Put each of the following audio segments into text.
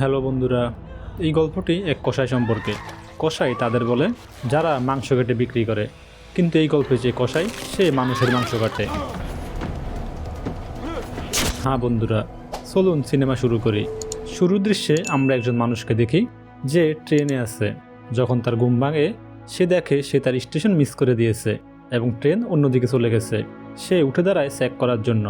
Hello বন্ধুরা, এই গল্পটি এক কষাই সম্পর্কে। কষাই তাদের বলে, যারা মাংস কেটে বিক্রি করে, কিন্তু এই গল্পে যে কষাই সে মানুষের মাংস কাটে। হ্যাঁ বন্ধুরা, চলুন সিনেমা শুরু করি। শুরু দৃশ্যে আমরা একজন মানুষকে দেখি, যে ট্রেনে আছে। যখন তার ঘুম ভাঙে, সে দেখে সে তার স্টেশন মিস করে দিয়েছে এবং ট্রেন অন্যদিকে চলে গেছে। সে উঠে দাঁড়ায় চেক করার জন্য,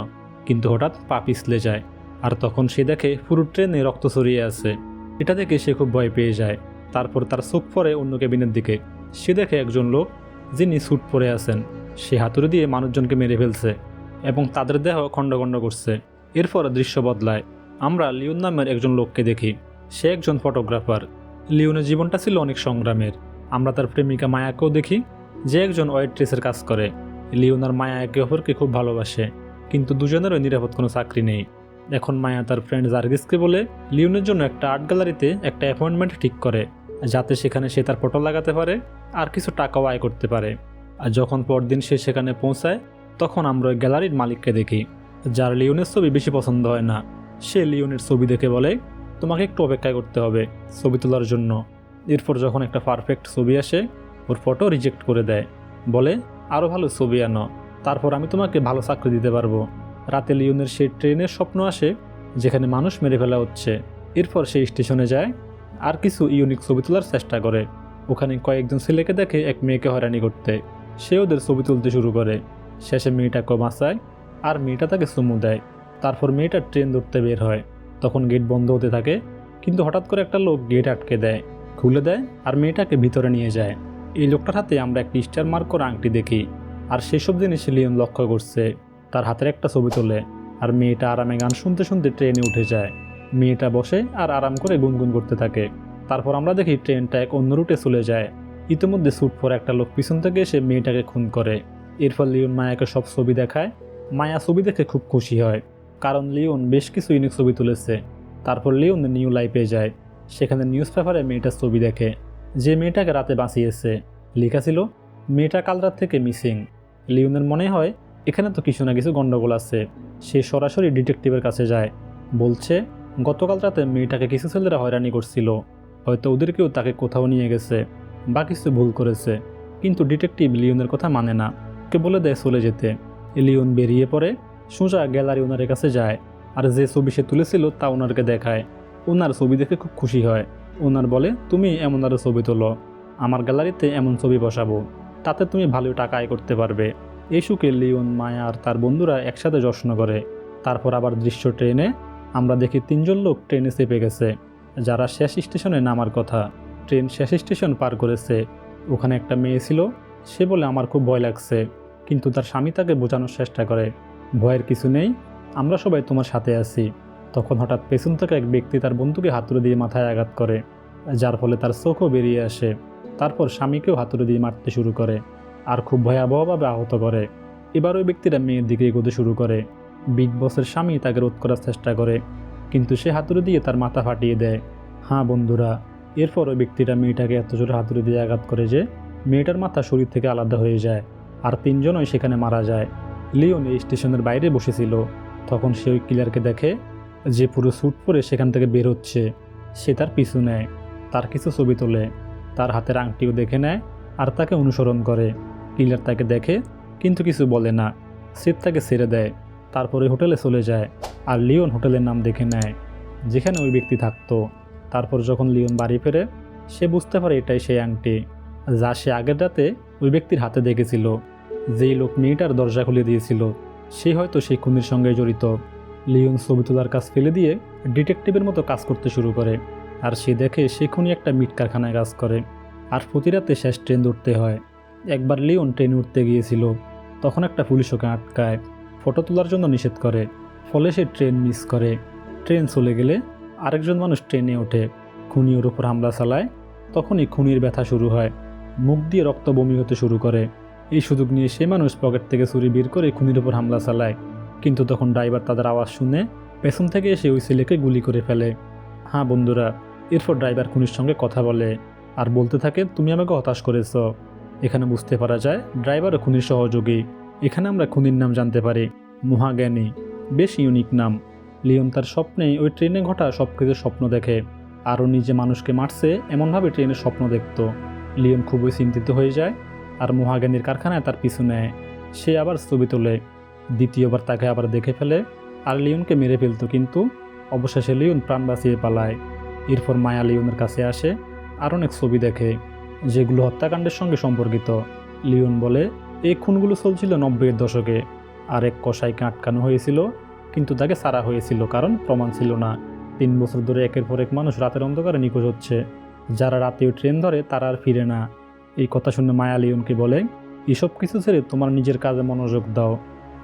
কিন্তু হঠাৎ পা পিছলে যায়। আর তখন সে দেখে পুরো ট্রেনে রক্ত ছড়িয়ে আছে। এটা দেখে সে খুব ভয় পেয়ে যায়। তারপর তার চোখ পড়ে অন্য কেবিনের দিকে। সে দেখে একজন লোক, যিনি স্যুট পরে আছেন। সে হাতুড়ি দিয়ে মানুষজনকে মেরে ফেলছে এবং তাদের দেহ খণ্ড খণ্ড করছে। এরপর দৃশ্য বদলায়। আমরা লিওন নামের একজন লোককে দেখি। সে একজন ফটোগ্রাফার। লিওনের জীবনটা ছিল অনেক সংগ্রামের। আমরা তার প্রেমিকা মায়াকেও দেখি, যে একজন ওয়েট্রেসের কাজ করে। লিওন আর মায়া একে অপরকে খুব ভালোবাসে, কিন্তু দুজনেরও নিরাপদ কোনো চাকরি নেই। এখন মায়া তার ফ্রেন্ড জার্গিসকে বলে লিওনের জন্য একটা আর্ট গ্যালারিতে একটা অ্যাপয়েন্টমেন্ট ঠিক করে, যাতে সেখানে সে তার ফটো লাগাতে পারে আর কিছু টাকাও আয় করতে পারে। আর যখন পরদিন সে সেখানে পৌঁছায়, তখন আমরা ওই গ্যালারির মালিককে দেখি, যার লিওনের ছবি বেশি পছন্দ হয় না। সে লিওনের ছবি দেখে বলে, তোমাকে একটু অপেক্ষা করতে হবে ছবি তোলার জন্য। এরপর যখন একটা পারফেক্ট ছবি আসে, ওর ফটো রিজেক্ট করে দেয়। বলে আরও ভালো ছবি আনো, তারপর আমি তোমাকে ভালো চাকরি দিতে পারব। রাতে লিওনের সেই ট্রেনের স্বপ্ন আসে, যেখানে মানুষ মেরে ফেলা হচ্ছে। এরপর সেই স্টেশনে যায়, আর কিছু ইউনিক ছবি তোলার চেষ্টা করে। ওখানে কয়েকজন ছেলেকে দেখে এক মেয়েকে হয়রানি করতে। সে ওদের ছবি তুলতে শুরু করে। শেষে মেয়েটাকে বাঁচায়, আর মেয়েটা তাকে চুমু দেয়। তারপর মেয়েটা ট্রেন ধরতে বের হয়। তখন গেট বন্ধ হতে থাকে, কিন্তু হঠাৎ করে একটা লোক গেট আটকে দেয়, খুলে দেয়, আর মেয়েটাকে ভিতরে নিয়ে যায়। এই লোকটার হাতে আমরা একটি স্টার মার্ক করা আংটি দেখি, আর সেসব জিনিস লিওন লক্ষ্য করছে। তার হাতের একটা ছবি তোলে আর মেয়েটা আরামে গান শুনতে শুনতে ট্রেনে উঠে যায়। মেয়েটা বসে আর আরাম করে গুনগুন করতে থাকে। তারপর আমরা দেখি ট্রেনটা এক অন্য রুটে চলে যায়। ইতিমধ্যে স্যুট পরে একটা লোক পিছন থেকে এসে মেয়েটাকে খুন করে। এরপর লিওন মায়াকে সব ছবি দেখায়। মায়া ছবি দেখে খুব খুশি হয়, কারণ লিওন বেশ কিছু ইউনিক ছবি তুলেছে। তারপর লিওন নিউ লাইফে যায়। সেখানে নিউজ পেপারে মেয়েটার ছবি দেখে। যে মেয়েটাকে রাতে বাঁচিয়েছে। লেখা ছিল, মেয়েটা কাল রাত থেকে মিসিং লিওনের মনে হয় এখানে তো কিছু না কিছু গণ্ডগোল আছে। সে সরাসরি ডিটেকটিভের কাছে যায়। বলছে, গতকাল রাতে মেয়েটাকে কিছু ছেলেরা হয়রানি করছিল। হয়তো ওদেরকেও তাকে কোথাও নিয়ে গেছে বা কিছু ভুল করেছে। কিন্তু ডিটেকটিভ লিওনের কথা মানে না। কে বলে দেয় চলে যেতে। লিওন বেরিয়ে পড়ে, সোজা গ্যালারি ওনারের কাছে যায়। আর যে ছবি সে তুলেছিল তা ওনারকে দেখায়। ওনার ছবি দেখে খুব খুশি হয়। ওনার বলে, তুমি এমন আরও ছবি তোলো। আমার গ্যালারিতে এমন ছবি বসাবো। তাতে তুমি ভালো টাকা আয় করতে পারবে। এই সুখে লিওন মায়া আর তার বন্ধুরা একসাথে যত্ন করে। তারপর আবার দৃশ্য ট্রেনে আমরা দেখি তিনজন লোক ট্রেনে চেপে গেছে, যারা শেষ স্টেশনে নামার কথা। ট্রেন শেষ স্টেশন পার করেছে। ওখানে একটা মেয়ে ছিল, সে বলে আমার খুব ভয় লাগছে, কিন্তু তার স্বামী তাকে বোঝানোর চেষ্টা করে। ভয়ের কিছু নেই, আমরা সবাই তোমার সাথে আছি। তখন হঠাৎ পেছন থেকে এক ব্যক্তি তার বন্ধুকে হাতুড়ে দিয়ে মাথায় আঘাত করে, যার ফলে তার চোখও বেরিয়ে আসে। তারপর স্বামীকেও হাতুড়ে দিয়ে মারতে শুরু করে। আর খুব ভয়াবহভাবে আহত করে। এবার ওই ব্যক্তিরা মেয়ের দিকে এগোতে শুরু করে। বিগ বসের স্বামী তাকে রোধ করার চেষ্টা করে, কিন্তু সে হাতুড়ে দিয়ে তার মাথা ফাটিয়ে দেয়। হ্যাঁ বন্ধুরা, এরপর ওই ব্যক্তিরা মেয়েটাকে এত জোরে হাতুড়ে দিয়ে আঘাত করে যে মেয়েটার মাথা শরীর থেকে আলাদা হয়ে যায় আর তিনজনই সেখানে মারা যায়। লিওন এই স্টেশনের বাইরে বসেছিল। তখন সে ওই কিলারকে দেখে যে পুরো স্যুট পরে সেখান থেকে বের হচ্ছে। সে তার পিছু নেয়, তার কিছু ছবি তোলে, তার হাতের আংটিও দেখে নেয় আর তাকে অনুসরণ করে। কিলার তাকে দেখে, কিন্তু কিছু বলে না। সিট তাকে ছেড়ে দেয়, তারপরে হোটেলে চলে যায় আর লিওন হোটেলের নাম দেখে নেয়, যেখানে ওই ব্যক্তি থাকতো। তারপর যখন লিওন বাড়ি ফেরে, সে বুঝতে পারে এটাই সেই আংটি, যা সে আগের রাতে ওই ব্যক্তির হাতে দেখেছিল। যেই লোক মেয়েটার দরজা খুলে দিয়েছিল, সে হয়তো সেই খুনির সঙ্গে জড়িত। লিওন ছবি তোলার কাজ ফেলে দিয়ে ডিটেকটিভের মতো কাজ করতে শুরু করে আর সে দেখে সে খুনি একটা মিট কারখানায় কাজ করে। আর প্রতি রাতে শেষ ট্রেন ধরতে হয়। একবার লিওন ট্রেনে উঠতে গিয়েছিল, তখন একটা পুলিশ ওকে আটকায়, ফটো তোলার জন্য নিষেধ করে, ফলে সে ট্রেন মিস করে। ট্রেন চলে গেলে আরেকজন মানুষ ট্রেনে ওঠে খুনি ওর উপর হামলা চালায়, তখনই খুনির ব্যথা শুরু হয়, মুখ দিয়ে রক্ত বমি হতে শুরু করে। এই সুযোগ নিয়ে সে মানুষ পকেট থেকে ছুরি বের করে খুনির উপর হামলা চালায়, কিন্তু তখন ড্রাইভার তাদের আওয়াজ শুনে পেছন থেকে এসে ওই ছেলেকে গুলি করে ফেলে। হ্যাঁ বন্ধুরা, এরপর ড্রাইভার খুনির সঙ্গে কথা বলে, আর বলতে থাকে, তুমি আমাকে হতাশ করেছ। এখানে বুঝতে পারা যায় ড্রাইভারও খুনির সহযোগী। এখানে আমরা খুনির নাম জানতে পারি। মহাজ্ঞানী, বেশ ইউনিক নাম। লিওন তার স্বপ্নে ওই ট্রেনে ঘটা সব কিছু স্বপ্ন দেখে। আরও নিজে মানুষকে মারছে, এমনভাবে ট্রেনের স্বপ্ন দেখত। লিওন খুবই চিন্তিত হয়ে যায় আর মহাজ্ঞানীর কারখানায় তার পিছু নেয়। সে আবার ছবি তোলে। দ্বিতীয়বার তাকে আবার দেখে ফেলে আর লিওনকে মেরে ফেলতো কিন্তু অবশেষে লিওন প্রাণ বাঁচিয়ে পালায়। এরপর মায়া লিওনের কাছে আসে আর অনেক ছবি দেখে। যেগুলো হত্যাকাণ্ডের সঙ্গে সম্পর্কিত। লিওন বলে এই খুনগুলো চলছিল নব্বইয়ের দশকে। আর এক কসাইকে আটকানো হয়েছিল, কিন্তু তাকে সারা হয়েছিল কারণ প্রমাণ ছিল না। তিন বছর ধরে একের পর এক মানুষ রাতের অন্ধকারে নিখোঁজ হচ্ছে। যারা রাতেও ট্রেন ধরে তারা আর ফিরে না। এই কথা শুনে মায়া লিওনকে বলে, এসব কিছু ছেড়ে তোমার নিজের কাজে মনোযোগ দাও।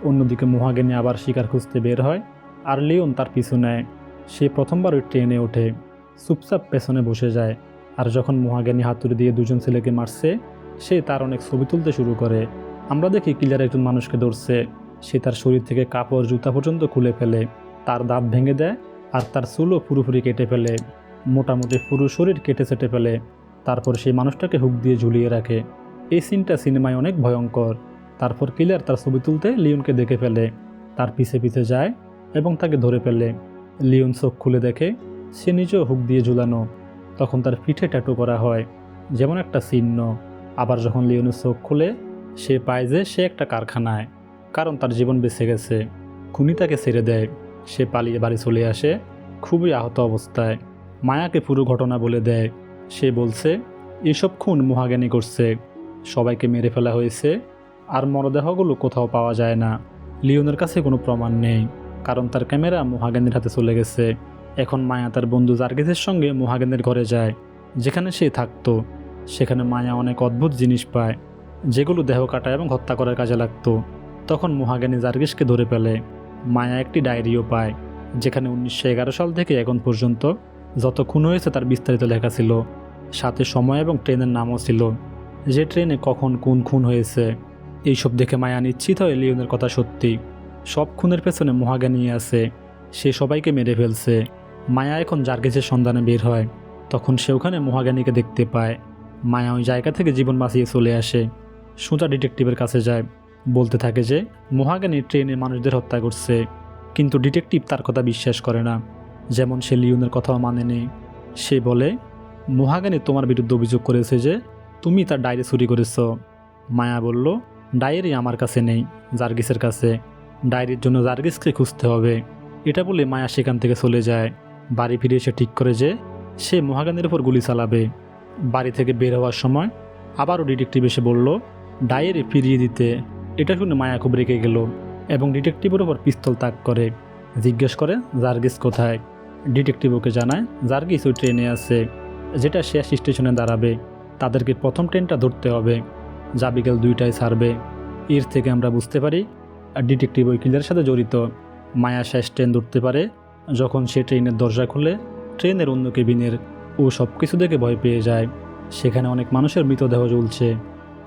অন্যদিকে মহাজ্ঞানী আবার শিকার খুঁজতে বের হয়, আর লিওন তার পিছু নেয়। সে প্রথমবার ওই ট্রেনে ওঠে। চুপচাপ পেছনে বসে যায়। আর যখন মহাজ্ঞানী হাতুড়ি দিয়ে দুজন ছেলেকে মারছে, সে তার অনেক ছবি তুলতে শুরু করে। আমরা দেখি কিলার একজন মানুষকে ধরছে। সে তার শরীর থেকে কাপড়, জুতা পর্যন্ত খুলে ফেলে। তার দাঁত ভেঙে দেয় আর তার চুলও পুরোপুরি কেটে ফেলে। মোটামুটি পুরো শরীর কেটে সেটে ফেলে। তারপর সেই মানুষটাকে হুক দিয়ে ঝুলিয়ে রাখে। এই সিনটা সিনেমায় অনেক ভয়ঙ্কর। তারপর কিলার তার ছবি তুলতে লিওনকে দেখে ফেলে। তার পিছে পিছে যায় এবং তাকে ধরে ফেলে। লিওন চোখ খুলে দেখে, সে নিজেও হুক দিয়ে ঝুলানো। তখন তার পিঠে ট্যাটু করা হয়। যেমন একটা চিহ্ন। আবার যখন লিওনের চোখ খুলে, সে পায় যে সে একটা কারখানায়। কারণ তার জীবন বেঁচে গেছে। খুনি তাকে ছেড়ে দেয়। সে পালিয়ে বাড়ি চলে আসে খুবই আহত অবস্থায়। মায়াকে পুরো ঘটনা বলে দেয়। সে বলছে, এসব খুন মহাজ্ঞানী করছে। সবাইকে মেরে ফেলা হয়েছে। আর মরদেহগুলো কোথাও পাওয়া যায় না। লিওনের কাছে কোনো প্রমাণ নেই। কারণ তার ক্যামেরা মহাজ্ঞানীর হাতে চলে গেছে। এখন মায়া তার বন্ধু জার্গিসের সঙ্গে মহাজ্ঞানীর ঘরে যায়, যেখানে সে থাকতো। সেখানে মায়া অনেক অদ্ভুত জিনিস পায়, যেগুলো দেহ কাটা এবং হত্যা করার কাজে লাগতো। তখন মহাজ্ঞানী জার্গিসকে ধরে ফেলে। মায়া একটি ডায়েরিও পায়, যেখানে উনিশশো এগারো সাল থেকে এখন পর্যন্ত যত খুন হয়েছে তার বিস্তারিত লেখা ছিল। সাথে সময় এবং ট্রেনের নামও ছিল, যে ট্রেনে কখন কোন খুন হয়েছে। এইসব দেখে মায়া নিশ্চিত হয় লিওনের কথা সত্যি। সব খুনের পেছনে মহাজ্ঞানী আছে, সে সবাইকে মেরে ফেলছে। মায়া এখন জার্গেসের সন্ধানে বের হয়। তখন সে ওখানে মহাজ্ঞানীকে দেখতে পায়। মায়া ওই জায়গা থেকে জীবন বাঁচিয়ে চলে আসে। সোজা ডিটেকটিভের কাছে যায়। বলতে থাকে যে, মহাজ্ঞানী ট্রেনে মানুষদের হত্যা করছে। কিন্তু ডিটেকটিভ তার কথা বিশ্বাস করে না। যেমন সে লিওনের কথাও মানে নেই। সে বলে, মহাজ্ঞানী তোমার বিরুদ্ধে অভিযোগ করেছে যে, তুমি তার ডায়েরি চুরি করেছ। মায়া বলল, ডায়েরি আমার কাছে নেই জার্গিসের কাছে। ডায়েরির জন্য জার্গিসকে খুঁজতে হবে। এটা বলে মায়া সেখান থেকে চলে যায়। বাড়ি ফিরে এসে ঠিক করে যে সে মহাজ্ঞানীর ওপর গুলি চালাবে। বাড়ি থেকে বের হওয়ার সময় আবারও ডিটেকটিভ এসে বলল, ডায়েরি ফিরিয়ে দিতে। এটা শুনে মায়া খুব রেগে গেল এবং ডিটেকটিভের ওপর পিস্তল তাক করে। জিজ্ঞেস করে, জার্গিস কোথায়? ডিটেকটিভ ওকে জানায়, জার্গিস ওই ট্রেনে আছে, যেটা শেষ স্টেশনে দাঁড়াবে। তাদেরকে প্রথম ট্রেনটা ধরতে হবে। যা বিকেল দুইটায় ছাড়বে। এর থেকে আমরা বুঝতে পারি ডিটেকটিভ ওই কিলারের সাথে জড়িত। মায়া শেষ ট্রেন ধরতে পারে যখন সে ট্রেনের দরজা খুলে, ট্রেনের অন্য কেবিনের ও সব কিছু দেখে ভয় পেয়ে যায়। সেখানে অনেক মানুষের মৃতদেহ জ্বলছে,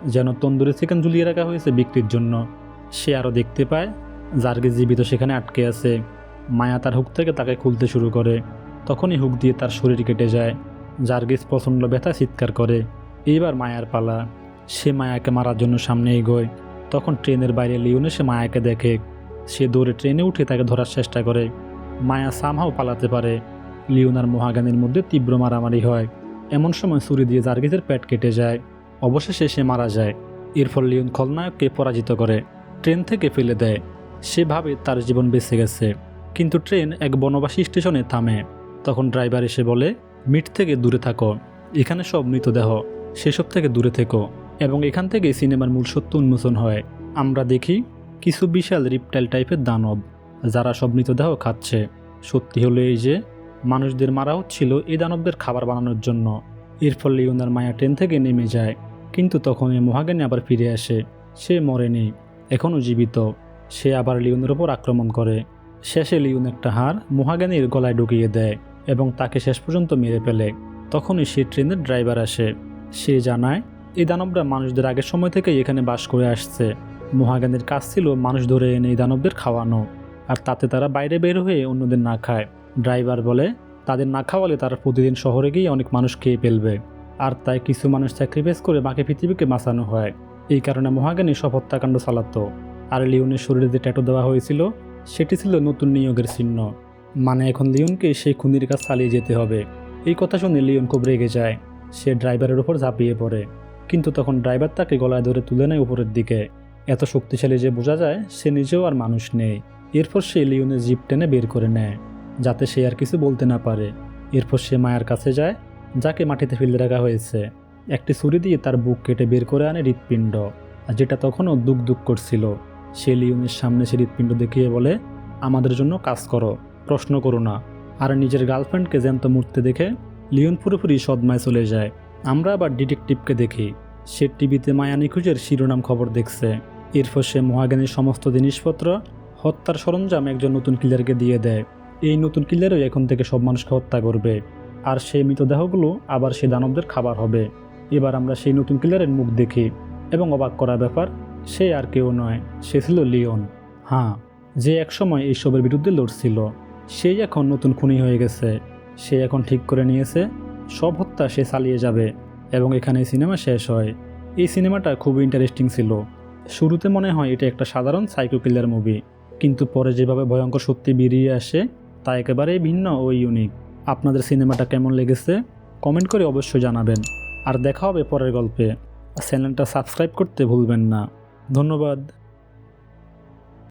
যেন তন্দুরি চিকেন ঝুলিয়ে রাখা হয়েছে বিক্রির জন্য। সে আরও দেখতে পায় জার্গিস জীবিত সেখানে আটকে আছে। মায়া তার হুক থেকে তাকে খুলতে শুরু করে। তখনই হুক দিয়ে তার শরীর কেটে যায়। জার্গিস প্রচণ্ড ব্যথা চিৎকার করে। এইবার মায়ার পালা। সে মায়াকে মারার জন্য সামনে এগোয়। তখন ট্রেনের বাইরে লিওনে সে মায়াকে দেখে। সে দৌড়ে ট্রেনে উঠে তাকে ধরার চেষ্টা করে। মায়া সামহাও পালাতে পারে। লিওনার মহাগানের মধ্যে তীব্র মারামারি হয়। এমন সময় ছুরি দিয়ে জার্গিসের পেট কেটে যায়। অবশেষে সে মারা যায়। এরপর লিওন খলনায়ককে পরাজিত করে। ট্রেন থেকে ফেলে দেয়। সে ভাবে তার জীবন বেঁচে গেছে। কিন্তু ট্রেন এক বনবাসী স্টেশনে থামে। তখন ড্রাইভার এসে বলে, মিট থেকে দূরে থাকো। এখানে সব মৃতদেহ। সেসব থেকে দূরে থেকো। এবং এখান থেকে সিনেমার মূল সত্য উন্মোচন হয়। আমরা দেখি কিছু বিশাল রিপটাইল টাইপের দানব। যারা সব মৃতদেহ খাচ্ছে। সত্যি হলো এই যে, মানুষদের মারা হচ্ছিল এই দানবদের খাবার বানানোর জন্য। এর ফলে লিওনার মায়া ট্রেন থেকে নেমে যায়। কিন্তু তখন এই মহাজ্ঞানী আবার ফিরে আসে। সে মরেনি এখনও জীবিত। সে আবার লিওনের ওপর আক্রমণ করে। শেষে লিওন একটা হার মহাজ্ঞানীর গলায় ঢুকিয়ে দেয় এবং তাকে শেষ পর্যন্ত মেরে ফেলে। তখনই সে ট্রেনের ড্রাইভার আসে। সে জানায়, এই দানবরা মানুষদের আগের সময় থেকেই এখানে বাস করে আসছে। মহাজ্ঞানীর কাজ ছিল মানুষ ধরে এনে এই দানবদের খাওয়ানো। আর তাতে তারা বাইরে বের হয়ে অন্যদের না খায়। ড্রাইভার বলে, তাদের না খাওয়ালে তারা প্রতিদিন শহরে গিয়ে অনেক মানুষ খেয়ে ফেলবে। আর তাই কিছু মানুষ স্যাক্রিফাইস করে বাকি পৃথিবীকে বাঁচানো হয়। এই কারণে মহাজ্ঞানী সব হত্যাকাণ্ড চালাতো। আর লিওনের শরীরে যে ট্যাটু দেওয়া হয়েছিল, সেটি ছিল নতুন নিয়োগের চিহ্ন। মানে এখন লিওনকে সেই খুনির কাজ চালিয়ে যেতে হবে। এই কথা শুনে লিওন খুব রেগে যায়। সে ড্রাইভারের উপর ঝাঁপিয়ে পড়ে। কিন্তু তখন ড্রাইভার তাকে গলায় ধরে তুলে নেয় উপরের দিকে। এত শক্তিশালী যে বোঝা যায়, সে নিজেও আর মানুষ নেই। এরপর সে লিওনের জিপ টেনে বের করে নেয়, যাতে সে আর কিছু বলতে না পারে। এরপর সে মায়ের কাছে যায়, যাকে মাটিতে ফেলে রাখা হয়েছে। একটি ছুরি দিয়ে তার বুক কেটে বের করে আনে হৃৎপিণ্ড যেটা তখনও দুক দুক করছিল। সে লিওনের সামনে সে হৃৎপিণ্ড দেখিয়ে বলে, আমাদের জন্য কাজ করো, প্রশ্ন করো না। আর নিজের গার্লফ্রেন্ডকে জ্যান্ত মূর্তি দেখে লিওন পুরোপুরি সদমায় চলে যায়। আমরা আবার ডিটেকটিভকে দেখি। সে টিভিতে মায়া নিখোঁজের শিরোনাম খবর দেখছে। এরপর সে মহাজ্ঞানীর সমস্ত জিনিসপত্র হত্যার সরঞ্জাম একজন নতুন কিলারকে দিয়ে দেয়। এই নতুন কিলারই এখন থেকে সব মানুষকে হত্যা করবে। আর সেই মৃতদেহগুলো আবার সে দানবদের খাবার হবে। এবার আমরা সেই নতুন কিলারের মুখ দেখি এবং অবাক করা ব্যাপার, সে আর কেউ নয়, সে ছিল লিওন। হ্যাঁ যে একসময় এইসবের বিরুদ্ধে লড়ছিল, সেই এখন নতুন খুনি হয়ে গেছে। সে এখন ঠিক করে নিয়েছে, সব হত্যা সে চালিয়ে যাবে এবং এখানে সিনেমা শেষ হয়। এই সিনেমাটা খুবই ইন্টারেস্টিং ছিল। শুরুতে মনে হয় এটা একটা সাধারণ সাইকো কিলার মুভি কিন্তু পরে যেভাবে ভয়ঙ্কর সত্যি বেরিয়ে আসে, তা একেবারেই ভিন্ন ও ইউনিক আপনাদের সিনেমাটা কেমন লেগেছে? কমেন্ট করে অবশ্যই জানাবেন। আর দেখা হবে পরের গল্পে। চ্যানেলটা সাবস্ক্রাইব করতে ভুলবেন না। ধন্যবাদ।